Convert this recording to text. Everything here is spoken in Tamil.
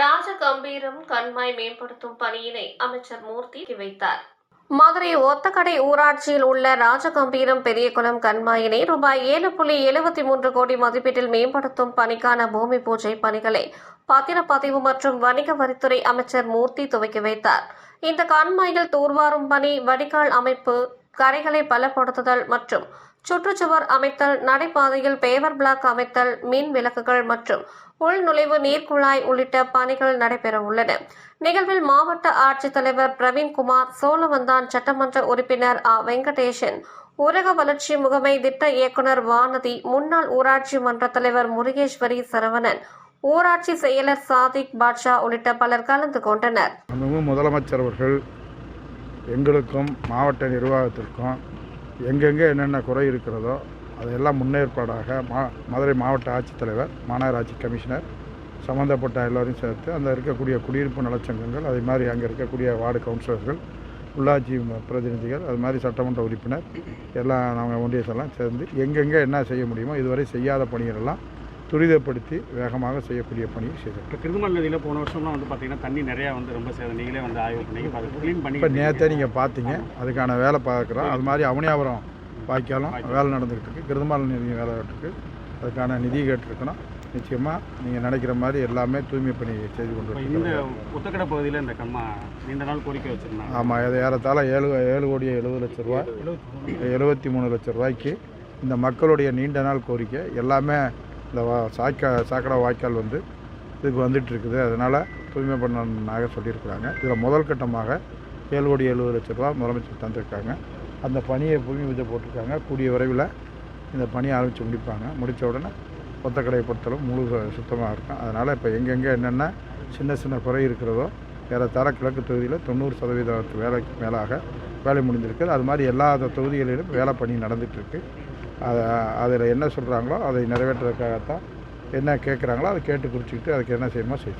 ராஜ கம்பீரம் கண்மாய் மேம்படுத்தும் பணியினை அமைச்சர் மூர்த்தி வைத்தார். மதுரை ஒத்தக்கடை ஊராட்சியில் உள்ள ராஜகம்பீரம் பெரியகுளம் கண்மாயினை ரூபாய் ஏழு புள்ளி எழுபத்தி மூன்று கோடி மதிப்பீட்டில் மேம்படுத்தும் பணிக்கான பூமி பூஜை பணிகளை பத்திரப்பதிவு மற்றும் வணிக வரித்துறை அமைச்சர் மூர்த்தி துவக்கி வைத்தார். இந்த கண்மாயில் தூர்வாரும் பணி வடிகால் அமைப்பு கரைகளை பலப்படுத்துதல் மற்றும் சுற்றுச்சுவர் அமைத்தல் நடைபாதையில் பேவர் பிளாக் அமைத்தல் மின் விளக்குகள் மற்றும் உள்நுழைவு நீர்க்குழாய் உள்ளிட்ட பணிகள் நடைபெற உள்ளன நிகழ்வில் மாவட்ட ஆட்சித்தலைவர் பிரவீன்குமார் சோழவந்தான் சட்டமன்ற உறுப்பினர் ஆ. வெங்கடேசன் ஊரக வளர்ச்சி முகமை திட்ட இயக்குனர் வானதி முன்னாள் ஊராட்சி மன்ற தலைவர் முருகேஸ்வரி சரவணன் ஊராட்சி செயலர் சாதிக் பாட்ஷா உள்ளிட்ட பலர் கலந்து கொண்டனர். முதலமைச்சர் அவர்கள் எங்களுக்கும் மாவட்ட நிர்வாகத்திற்கும் எங்கெங்கே என்னென்ன குறை இருக்கிறதோ அதையெல்லாம் முன்னேற்பாடாக மா மதுரை மாவட்ட ஆட்சித்தலைவர் மாநகராட்சி கமிஷனர் சம்மந்தப்பட்ட எல்லோரையும் சேர்த்து அந்த இருக்கக்கூடிய குடியிருப்பு நலச்சங்கங்கள் அதே மாதிரி அங்கே இருக்கக்கூடிய வார்டு கவுன்சிலர்கள் உள்ளாட்சி பிரதிநிதிகள் அது மாதிரி சட்டமன்ற உறுப்பினர் எல்லாம் நாங்கள் ஒன்றியத்தெல்லாம் சேர்ந்து எங்கெங்கே என்ன செய்ய முடியுமோ இதுவரை செய்யாத பணிகளெல்லாம் துரிதப்படுத்தி வேகமாக செய்யக்கூடிய பணியை செய்திருக்கோம் இப்போ கிருதுமல் நதியில் போன வருஷம்லாம் வந்து பார்த்தீங்கன்னா தண்ணி நிறையா வந்து ரொம்ப சேதம். நீங்களே வந்து ஆய்வு பண்ணி க்ளீன் பண்ணி இப்போ நேற்றே நீங்கள் பார்த்தீங்க அதுக்கான வேலை பார்க்குறோம் அது மாதிரி அவனியாபுரம் வாய்க்காலும் வேலை நடந்துகிட்டு இருக்கு கிருதமால நிதி வேலை இருக்கு. அதுக்கான நிதி கேட்டிருக்கணும். நிச்சயமாக நீங்கள் நினைக்கிற மாதிரி எல்லாமே தூய்மை பணி செய்து கொண்டு இந்த புத்தக்கடை பகுதியில் இந்த கண்மா நீண்ட நாள் கோரிக்கை வச்சுருந்தாங்க. ஆமாம் இது ஏறத்தாழ ஏழு ஏழு கோடி எழுபது லட்ச ரூபா எழுபத்தி மூணு லட்ச ரூபாய்க்கு இந்த மக்களுடைய நீண்ட நாள் கோரிக்கை. எல்லாமே இந்த வா சாய்க்கா சாக்கடை வாய்க்கால் வந்து இதுக்கு வந்துட்டு இருக்குது அதனால் தூய்மை பண்ணனாக சொல்லியிருக்கிறாங்க. இதில் முதல் கட்டமாக ஏழு கோடி எழுபது லட்ச ரூபா முதலமைச்சர் தந்திருக்காங்க. அந்த பணியை பூமி பூஜை போட்டிருக்காங்க. கூடிய விரைவில் இந்த பணியை ஆரம்பித்து முடிப்பாங்க. முடித்த உடனே கொத்தக்கடையை பொறுத்தளவு முழு சுத்தமாக இருக்கும். அதனால் இப்போ எங்கெங்கே என்னென்ன சின்ன சின்ன குறை இருக்கிறதோ ஏறத்தாழ கிழக்கு தொகுதியில் தொண்ணூறு சதவீதத்து வேலைக்கு மேலாக வேலை முடிஞ்சிருக்கு. அது மாதிரி எல்லா தொகுதிகளிலும் வேலை பணி நடந்துகிட்ருக்கு அதை அதில் என்ன சொல்கிறாங்களோ அதை நிறைவேற்றுறதுக்காகத்தான் என்ன கேட்குறாங்களோ அதை கேட்டு குறிச்சிக்கிட்டு அதுக்கு என்ன செய்யணுமோ செய்யும்